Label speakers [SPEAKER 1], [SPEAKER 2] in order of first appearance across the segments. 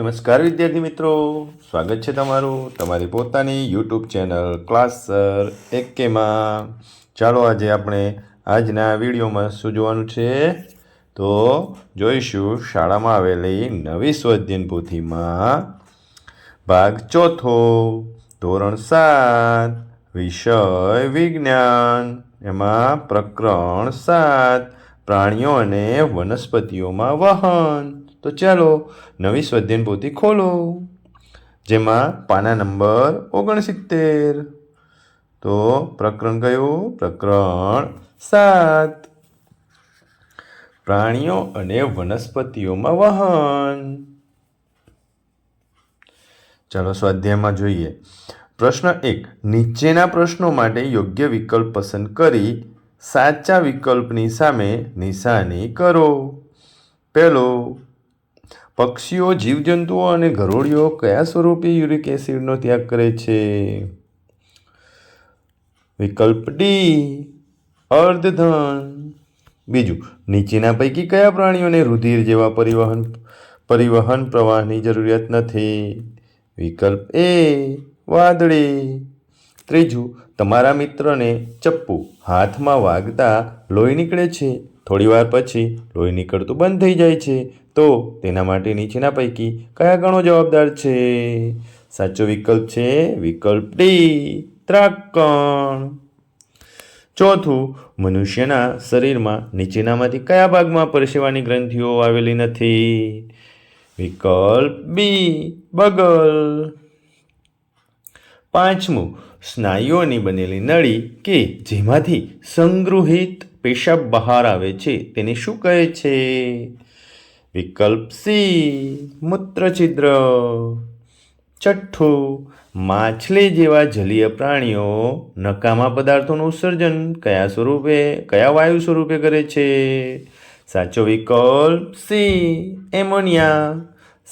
[SPEAKER 1] નમસ્કાર વિદ્યાર્થી મિત્રો. સ્વાગત છે તમારું તમારી પોતાની યુટ્યુબ ચેનલ ક્લાસ સર એકેમાં. ચાલો આજે આપણે આજના વિડીયોમાં શું જોવાનું છે? તો જોઈશું શાળામાં આવેલી નવી સ્વધ્યન પોથીમાં ભાગ ચોથો, ધોરણ સાત, વિષય વિજ્ઞાન, એમાં પ્રકરણ સાત, પ્રાણીઓ અને વનસ્પતિઓમાં વહન. તો ચાલો નવી સ્વધ્યન પોથી ખોલો, જેમાં પાના નંબર ઓગણસિત્તેર. તો પ્રકરણ કયું? પ્રકરણ સાત. પ્રાણીઓ અને વનસ્પતિઓમાં વહન. ચાલો સ્વાધ્યાયમાં જોઈએ. પ્રશ્ન એક, નીચેના પ્રશ્નો માટે યોગ્ય વિકલ્પ પસંદ કરી સાચા વિકલ્પની સામે નિશાની કરો. પહેલો પક્ષીઓ, જીવજંતુઓ અને ઘરોડીઓ કયા સ્વરૂપે યુરિક એસિડનો ત્યાગ કરે છે? વિકલ્પ ડી અર્ધધન બીજું, નીચેના પૈકી કયા પ્રાણીઓને રુધિર જેવા પરિવહન પરિવહન પ્રવાહની જરૂરિયાત નથી? વિકલ્પ એ વાદળી. ત્રીજું, તમારા મિત્રને ચપ્પુ હાથમાં વાગતા લોહી નીકળે છે. થોડીવાર પછી લોહી નીકળતું બંધ થઈ જાય છે. તો તેના માટે નીચેના પૈકી કયા ગણો જવાબદાર છે? સાચો વિકલ્પ છે વિકલ્પ ડી, ત્રાકણ. ચોથું, મનુષ્યના શરીરમાં નીચેનામાંથી કયા ભાગમાં પરસેવાની ગ્રંથિઓ આવેલી નથી? વિકલ્પ બી, બગલ. પાંચમું, સ્નાયુઓની બનેલી નળી કે જેમાંથી સંગૃહિત પેશાબ બહાર આવે છે, તેને શું કહે છે? વિકલ્પ સી મૂત્રછિદ્ર છઠ્ઠું, માછલી જેવા જલીય પ્રાણીઓ નકામા પદાર્થોનું ઉત્સર્જન કયા સ્વરૂપે, કયા વાયુ સ્વરૂપે કરે છે? સાચો વિકલ્પ સી, એમોનિયા.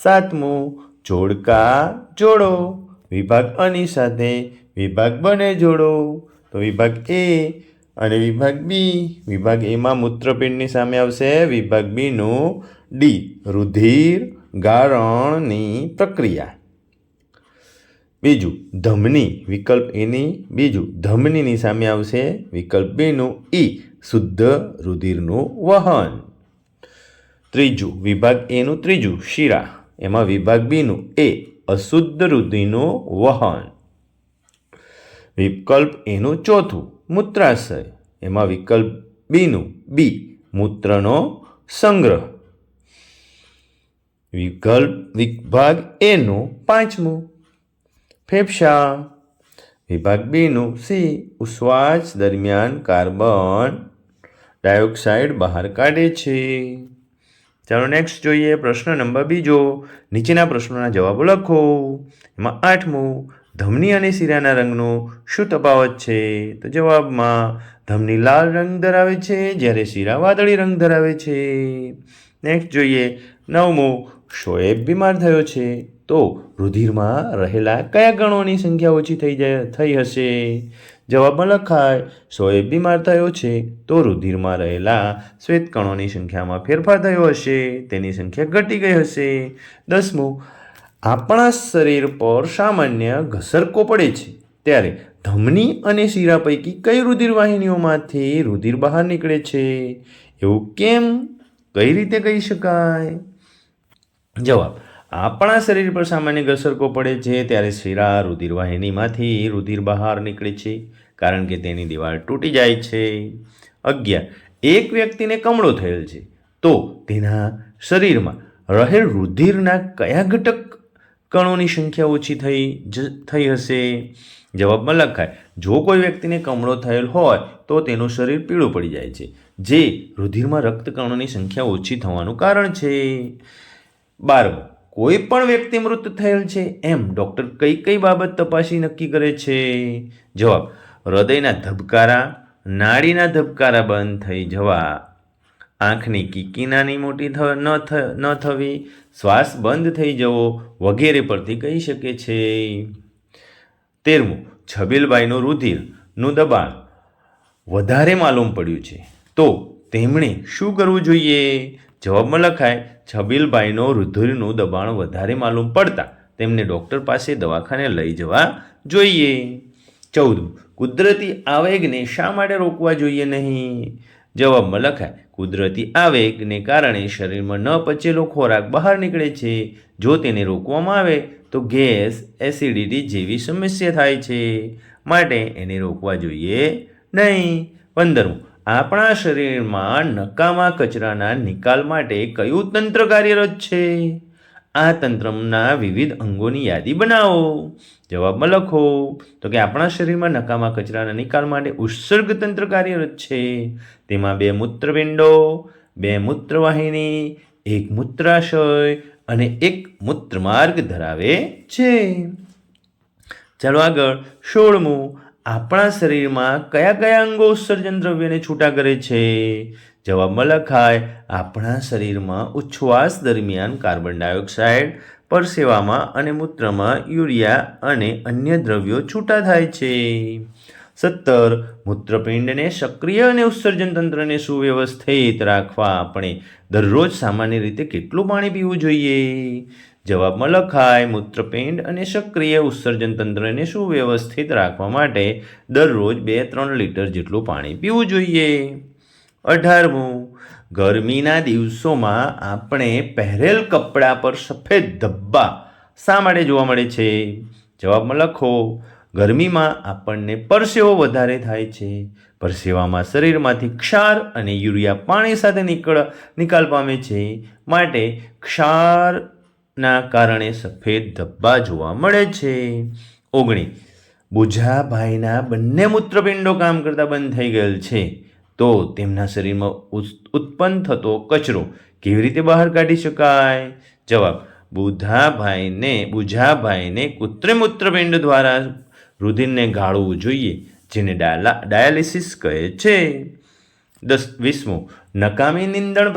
[SPEAKER 1] સાતમું, જોડકા જોડો. વિભાગ અની સાથે વિભાગ બને જોડો. તો વિભાગ એ અને વિભાગ બી વિભાગ એમાં મૂત્રપિંડની સામે આવશે. વિભાગ બીનું ડી રુધિર ગારણની પ્રક્રિયા. બીજું, ધમની, વિકલ્પ એની બીજું, ધમનીની સામે આવશે. વિકલ્પ બીનું ઈ શુદ્ધ રુધિરનું વહન. ત્રીજું, વિભાગ એનું ત્રીજું, શિરા. એમાં વિભાગ બીનું એ અશુદ્ધ રુધિરનું વહન. વિકલ્પ એનું ચોથું, મૂત્રાશય. એમાં વિકલ્પ બીનું, બી, મૂત્રનો સંગ્રહ. વિકલ્પ વિભાગ એનું પાંચમું. ફેફસા. વિભાગ બીનું, સી, ઉશ્વાસ દરમિયાન કાર્બન ડાયોક્સાઇડ બહાર કાઢે છે. ચાલો નેક્સ્ટ જોઈએ પ્રશ્ન નંબર બીજો. નીચેના પ્રશ્નોના જવાબો લખો. એમાં આઠમું ધમની અને શીરાના રંગનો શું તફાવત છે? તો જવાબમાં, ધમની લાલ રંગ ધરાવે છે, જ્યારે શીરા વાદળી રંગ ધરાવે છે. નેક્સ્ટ જોઈએ, નવમો, શોએબ બીમાર થયો છે. તો રુધિરમાં રહેલા કયા ગણોની સંખ્યા ઓછી થઈ જાય થઈ હશે? જવાબમાં લખાય, શોએબ બીમાર થયો છે. તો રુધિરમાં રહેલા શ્વેત કણોની સંખ્યામાં ફેરફાર થયો હશે. તેની સંખ્યા ઘટી ગઈ હશે. દસમું આપણા શરીર પર સામાન્ય ઘસરકો પડે છે. ત્યારે ધમની અને શીરા પૈકી કઈ રુધિર વાહિનીઓમાંથી રુધિર બહાર નીકળે છે? એવું કેમ? કઈ રીતે કહી શકાય? જવાબ, આપણા શરીર પર સામાન્ય ઘસરકો પડે છે ત્યારે શિરા રુધિર વાહિનીમાંથી રુધિર બહાર નીકળે છે, કારણ કે તેની દિવાલ તૂટી જાય છે. અગિયાર, એક વ્યક્તિને કમળો થયેલ છે. તો તેના શરીરમાં રહેલ રુધિરના કયા ઘટક કણોની સંખ્યા ઓછી થઈ જ, થઈ હશે. જવાબમાં લખાય, જો કોઈ વ્યક્તિને કમળો થયેલ હોય, તો તેનું શરીર પીળું પડી જાય છે, જે રુધિરમાં રક્તકણોની સંખ્યા ઓછી થવાનું કારણ છે. બારમું, કોઈ પણ વ્યક્તિ મૃત થયેલ છે, એમ ડૉક્ટર કઈ કઈ બાબત તપાસી નક્કી કરે છે? જવાબ, હૃદયના ધબકારા, નાડીના ધબકારા બંધ થઈ જવા આંખની કીકી નાની મોટી ન થવી, શ્વાસ બંધ થઈ જવો વગેરે પરથી કહી શકે છે. તેરમું, છબીલબાઈનું રુધિરનું દબાણ વધારે માલુમ પડ્યું છે. તો તેમણે શું કરવું જોઈએ? જવાબમાં લખાય છબીલભાઈનો રુધિરનું દબાણ વધારે માલુમ પડતા તેમને ડૉક્ટર પાસે દવાખાને લઈ જવા જોઈએ. ચૌદ કુદરતી આવેગને શા માટે રોકવા જોઈએ નહીં? જવાબમાં લખાય કુદરતી આવેગને કારણે શરીરમાં ન પચેલો ખોરાક બહાર નીકળે છે. જો તેને રોકવામાં આવે, તો ગેસ એસિડિટી જેવી સમસ્યા થાય છે. માટે એને રોકવા જોઈએ નહીં. પંદરમું, આપણા શરીરમાં નકામા કચરાના નિકાલ માટે કયું તંત્ર કાર્યરત છે? આ તંત્રના વિવિધ અંગોની યાદી બનાવો. જવાબમાં લખો, તો કે આપણા શરીરમાં નકામા કચરાના નિકાલ માટે ઉત્સર્ગ તંત્ર કાર્યરત છે. તેમાં બે મૂત્રપિંડો, બે મૂત્રવાહિની, એક મૂત્રાશય અને એક મૂત્રમાર્ગ ધરાવે છે. ચાલો આગળ, સોળમું આપણા શરીરમાં કયા કયા અંગો ઉત્સર્જન દ્રવ્યને છૂટા કરે છે? જવાબમાં લખાય, આપણા શરીરમાં ઉચ્છવાસ દરમિયાન કાર્બન ડાયોક્સાઇડ, પરસેવામાં અને મૂત્રમાં યુરિયા અને અન્ય દ્રવ્યો છૂટા થાય છે. સત્તર, મૂત્રપિંડને સક્રિય અને ઉત્સર્જન તંત્રને સુવ્યવસ્થિત રાખવા આપણે દરરોજ સામાન્ય રીતે કેટલું પાણી પીવું જોઈએ? જવાબમાં લખાય, મૂત્રપિંડ અને સક્રિય ઉત્સર્જન તંત્રને સુવ્યવસ્થિત રાખવા માટે દરરોજ બે ત્રણ લીટર જેટલું પાણી પીવું જોઈએ. અઢારમું, ગરમીના દિવસોમાં આપણે પહેરેલ કપડાં પર સફેદ ધબ્બા શા માટે જોવા મળે છે? જવાબમાં લખો, ગરમીમાં આપણને પરસેવો વધારે થાય છે. પરસેવામાં શરીરમાંથી ક્ષાર અને યુરિયા પાણી સાથે નીકળ, નિકાલ પામે છે. માટે ક્ષારના કારણે સફેદ ધબ્બા જોવા મળે છે. ઓગણી. બુઝાભાઈના બંને મૂત્રપિંડો કામ કરતા બંધ થઈ ગયેલ છે. તો તેમના શરીરમાં ઉત્પન્ન થતો કચરો કેવી રીતે બહાર કાઢી શકાય? જવાબ, બુધાભાઈને, બુઝાભાઈને કૃત્રિમ મૂત્રપિંડ દ્વારા રુધિરને ગાળવું જોઈએ, જેને ડાયલા ડાયાલિસિસ કહે છે. દસ વીસમું. નકામી નિંદણ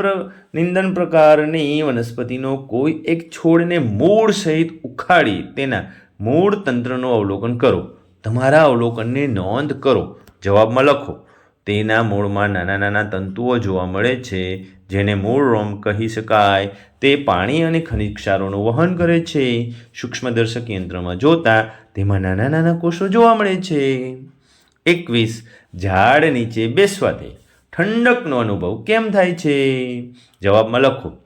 [SPEAKER 1] નિંદણ પ્રકારની વનસ્પતિનો કોઈ એક છોડને મૂળ સહિત ઉખાડી તેના મૂળ તંત્રનું અવલોકન કરો. તમારા અવલોકનની નોંધ કરો. જવાબમાં લખો. તેના મૂળમાં નાના નાના તંતુઓ જોવા મળે છે, જેને મૂળ રોમ કહી શકાય. તે પાણી અને ખનિજ ક્ષારોનું વહન કરે છે. સૂક્ષ્મદર્શક યંત્રમાં જોતા તેમાં નાના નાના કોષો જોવા મળે છે. એકવીસ. ઝાડ નીચે બેસવાથી ઠંડકનો અનુભવ કેમ થાય છે? જવાબમાં લખો.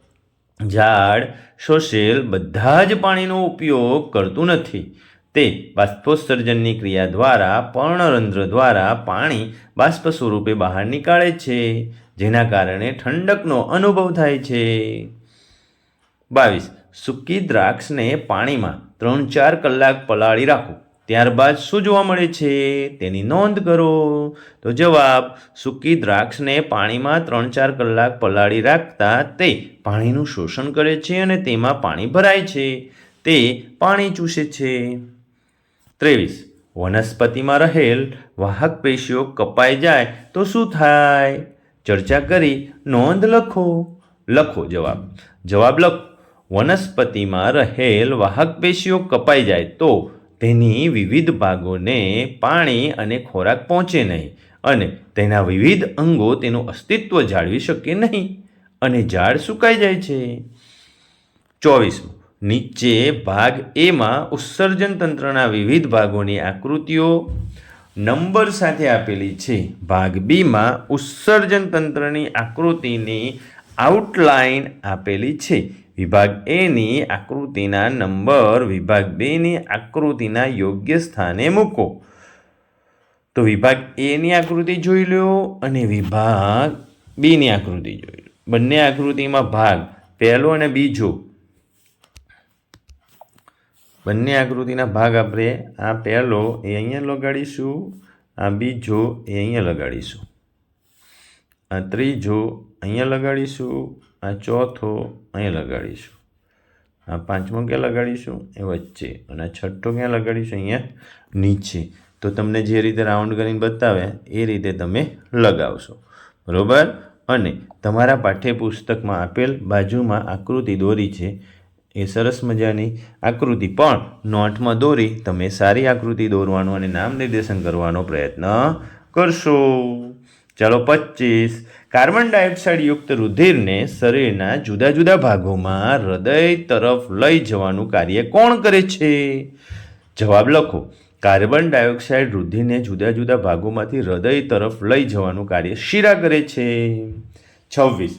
[SPEAKER 1] ઝાડ, શોષેલ બધા જ પાણીનો ઉપયોગ કરતું નથી. તે બાષ્પોત્સર્જનની ક્રિયા દ્વારા પર્ણરંધ્ર દ્વારા પાણી બાષ્પ સ્વરૂપે બહાર નીકાળે છે, જેના કારણે ઠંડકનો અનુભવ થાય છે. બાવીસ. સૂકી દ્રાક્ષને પાણીમાં ત્રણ ચાર કલાક પલાળી રાખો. ત્યારબાદ શું જોવા મળે છે? તેની નોંધ કરો. તો જવાબ, સૂકી દ્રાક્ષને પાણીમાં ત્રણ ચાર કલાક પલાળી રાખતા તે પાણીનું શોષણ કરે છે અને તેમાં પાણી ભરાય છે. તે પાણી ચૂસે છે. ત્રેવીસ, વનસ્પતિમાં રહેલ વાહક પેશીઓ કપાઈ જાય તો શું થાય? ચર્ચા કરી, નોંધ લખો. લખો જવાબ. જવાબ લખો. વનસ્પતિમાં રહેલ વાહક પેશીઓ કપાઈ જાય તો તેની વિવિધ ભાગોને પાણી અને ખોરાક પહોંચે નહીં અને તેના વિવિધ અંગો તેનું અસ્તિત્વ જાળવી શકે નહીં અને ઝાડ સુકાઈ જાય છે. ચોવીસમું, નીચે ભાગ એમાં ઉત્સર્જન તંત્રના વિવિધ ભાગોની આકૃતિઓ નંબર સાથે આપેલી છે. ભાગ બીમાં ઉત્સર્જન તંત્રની આકૃતિની આઉટલાઇન આપેલી છે. વિભાગ એની આકૃતિના નંબર વિભાગ બેની આકૃતિના યોગ્ય સ્થાને મૂકો. તો વિભાગ એની આકૃતિ જોઈ લો અને વિભાગ બીની આકૃતિ જોઈ લો બંને આકૃતિમાં ભાગ, પહેલો અને બીજો. બંને આકૃતિના ભાગ આપણે આ પહેલો એ અહીંયા લગાડીશું, આ બીજો એ અહીંયા લગાડીશું. આ ત્રીજો અહીંયા લગાડીશું આ ચોથો અહીં લગાડીશું. આ પાંચમો ક્યાં લગાડીશું? એ વચ્ચે. અને આ છઠ્ઠો ક્યાં લગાડીશું? અહીંયા નીચે. તો તમને જે રીતે રાઉન્ડ કરીને બતાવે, એ રીતે તમે લગાવશો. બરાબર? અને તમારા પાઠ્યપુસ્તકમાં આપેલ બાજુમાં આકૃતિ દોરી છે. એ સરસ મજાની આકૃતિ. પણ નોટમાં દોરી તમે સારી આકૃતિ દોરવાનો અને નામ નિર્દેશન કરવાનો પ્રયત્ન કરશો. ચાલો પચીસ કાર્બન ડાયોક્સાઇડ યુક્ત રુધિરને શરીરના જુદા જુદા ભાગોમાં હૃદય તરફ લઈ જવાનું કાર્ય કોણ કરે છે? જવાબ લખો. કાર્બન ડાયોક્સાઇડ રુધિરને જુદા જુદા ભાગોમાંથી હૃદય તરફ લઈ જવાનું કાર્ય શીરા કરે છે. છવ્વીસ.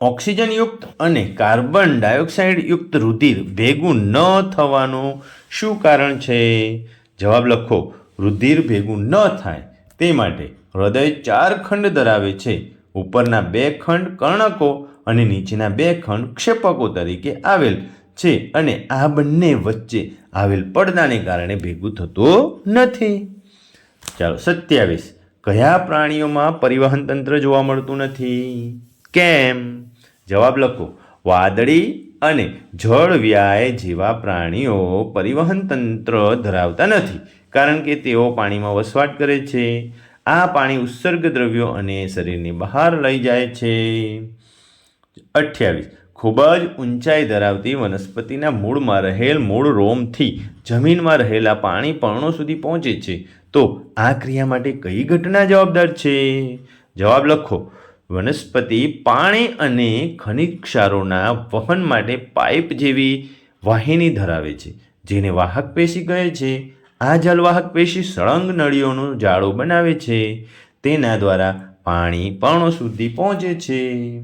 [SPEAKER 1] ઓક્સિજનયુક્ત અને કાર્બન ડાયોક્સાઇડયુક્ત રુધિર ભેગું ન થવાનું શું કારણ છે? જવાબ લખો. રુધિર ભેગું ન થાય તે માટે હૃદય ચાર ખંડ ધરાવે છે. ઉપરના બે ખંડ કર્ણકો અને નીચેના બે ખંડ ક્ષેપકો તરીકે આવેલ છે અને આ બંને વચ્ચે આવેલ પડદાને કારણે ભેગું થતું નથી. ચાલો, સત્યાવીસ. કયા પ્રાણીઓમાં પરિવહન તંત્ર જોવા મળતું નથી? કેમ? જવાબ લખો. વાદળી અને જળ વ્યાય જેવા પ્રાણીઓ પરિવહન તંત્ર ધરાવતા નથી, કારણ કે તેઓ પાણીમાં વસવાટ કરે છે. આ પાણી ઉત્સર્ગ દ્રવ્યો અને શરીરની બહાર લઈ જાય છે. અઠ્યાવીસ. ખૂબ જ ઊંચાઈ ધરાવતી વનસ્પતિના મૂળમાં રહેલ મૂળ રોમથી જમીનમાં રહેલા પાણી પર્ણો સુધી પહોંચે છે. તો આ ક્રિયા માટે કઈ ઘટના જવાબદાર છે? જવાબ લખો. વનસ્પતિ પાણી અને ખનિજ ક્ષારોના વહન માટે પાઇપ જેવી વાહિની ધરાવે છે, જેને વાહક પેશી કહે છે. આ જલવાહક પેશી સળંગ નળીઓનું જાળું બનાવે છે. તેના દ્વારા પાણી પર્ણો સુધી પહોંચે છે.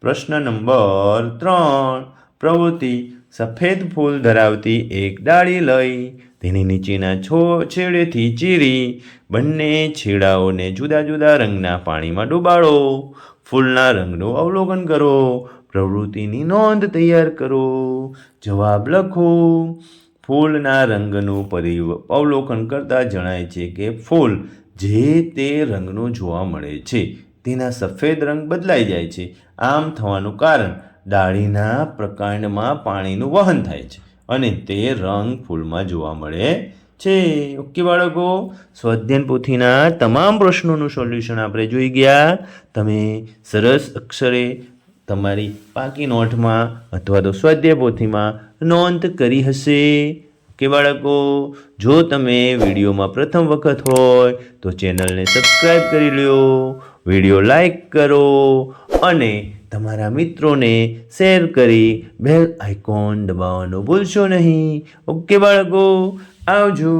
[SPEAKER 1] પ્રશ્ન નંબર ત્રણ. પ્રવૃત્તિ સફેદ ફૂલ ધરાવતી એક ડાળી લઈ તેની નીચેના છો છેડેથી ચીરી બંને છેડાઓને જુદા જુદા રંગના પાણીમાં ડૂબાડો. ફૂલના રંગનું અવલોકન કરો. પ્રવૃત્તિની નોંધ તૈયાર કરો. જવાબ લખો. ફૂલના રંગનું પરિવ, અવલોકન કરતાં જણાય છે કે ફૂલ જે તે રંગનું જોવા મળે છે, તેના સફેદ રંગ બદલાઈ જાય છે. આમ થવાનું કારણ ડાળીના પ્રકાંડમાં પાણીનું વહન થાય છે અને તે રંગ ફૂલમાં જોવા મળે છે. ઓકે બાળકો, સ્વાધ્યાયન પોથીના તમામ પ્રશ્નોનું સોલ્યુશન આપણે જોઈ ગયા. તમે સરસ અક્ષરે તમારી પાકી નોટમાં અથવા તો સ્વાધ્યાય પોથીમાં નોંધ કરી હશે. કે બાળકો? જો તમે વિડીયોમાં પ્રથમ વખત હોય, તો ચેનલને સબસ્ક્રાઈબ કરી લો વીડિયો લાઈક કરો અને તમારા મિત્રોને શેર કરી બેલ આઇકોન દબાવવાનું ભૂલશો નહીં. ઓકે, બાળકો? આવજો.